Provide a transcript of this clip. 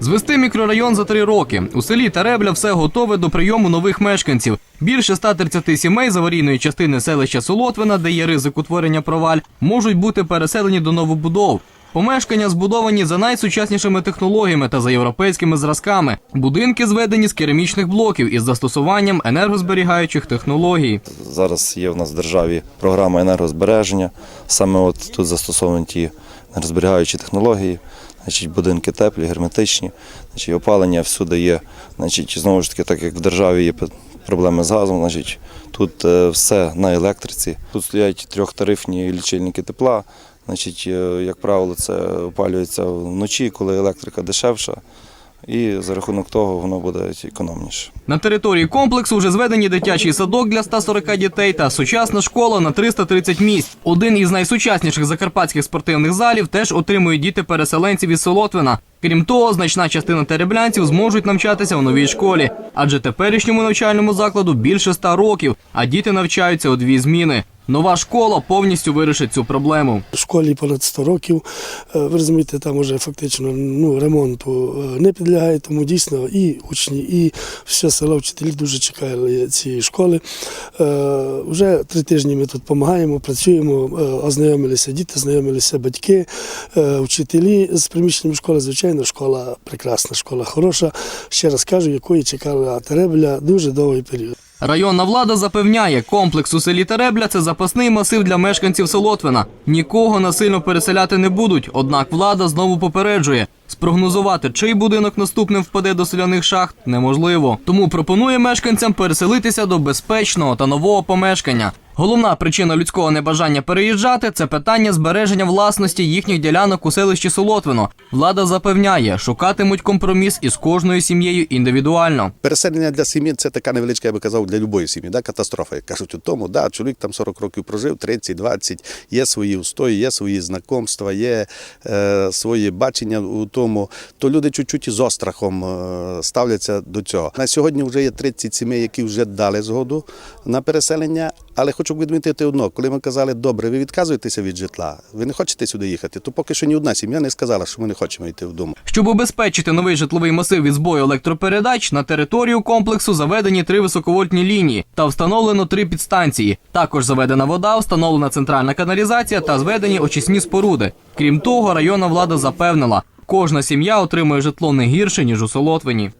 Звести мікрорайон за три роки. У селі Теребля все готове до прийому нових мешканців. Більше 130 сімей з аварійної частини селища Солотвина, де є ризик утворення проваль, можуть бути переселені до новобудов. Помешкання збудовані за найсучаснішими технологіями та за європейськими зразками. Будинки зведені з керамічних блоків із застосуванням енергозберігаючих технологій. Зараз є в нас в державі програма енергозбереження. Саме от тут застосовані ті енергозберігаючі технології. Значить, будинки теплі, герметичні, значить, опалення всюди є. Значить, знову ж таки, так як в державі є проблеми з газом, значить, тут е, все на електриці. Тут стоять трьохтарифні лічильники тепла. Значить, е, як правило, це опалюється вночі, коли електрика дешевша, і за рахунок того воно буде економніше. На території комплексу вже зведені дитячий садок для 140 дітей та сучасна школа на 330 місць. Один із найсучасніших закарпатських спортивних залів теж отримують діти переселенців із Солотвина. Крім того, значна частина тереблянців зможуть навчатися у новій школі, адже теперішньому навчальному закладу більше 100 років, а діти навчаються у дві зміни. Нова школа повністю вирішить цю проблему. В школі понад 100 років. Е, Ви розумієте, там вже фактично ну, ремонту е, не підлягає, тому дійсно і учні, і все село вчителі дуже чекали цієї школи. Е, Вже три тижні ми тут допомагаємо, працюємо, ознайомилися діти, ознайомилися батьки, вчителі з приміщенням школи. Звичайно, школа прекрасна, школа хороша. Ще раз кажу, якої чекала Теребля дуже довгий період. Районна влада запевняє, комплекс у селі Теребля це запасний масив для мешканців Солотвина. Нікого насильно переселяти не будуть. Однак влада знову попереджує. Спрогнозувати, чий будинок наступним впаде до селяних шахт, неможливо. Тому пропонує мешканцям переселитися до безпечного та нового помешкання. Головна причина людського небажання переїжджати це питання збереження власності їхніх ділянок у селищі Солотвино. Влада запевняє, шукатимуть компроміс із кожною сім'єю індивідуально. Переселення для сім'ї це така невеличка, я би казав, для любої сім'ї, да, катастрофа. Як кажуть у тому, да, чоловік там 40 років прожив, 30, 20, є свої устої, є свої знакомства, є е, своє бачення у тому. То люди чуть-чуть із острахом е, ставляться до цього. На сьогодні вже є 30 сімей, які вже дали згоду на переселення. Але хочу відмітити одно, коли ми казали, добре, ви відказуєтеся від житла, ви не хочете сюди їхати, то поки що ні одна сім'я не сказала, що ми не хочемо йти вдома. Щоб убезпечити новий житловий масив від збою електропередач, на територію комплексу заведені три високовольтні лінії та встановлено три підстанції. Також заведена вода, встановлена центральна каналізація та зведені очисні споруди. Крім того, районна влада запевнила, кожна сім'я отримує житло не гірше ніж у Солотвині.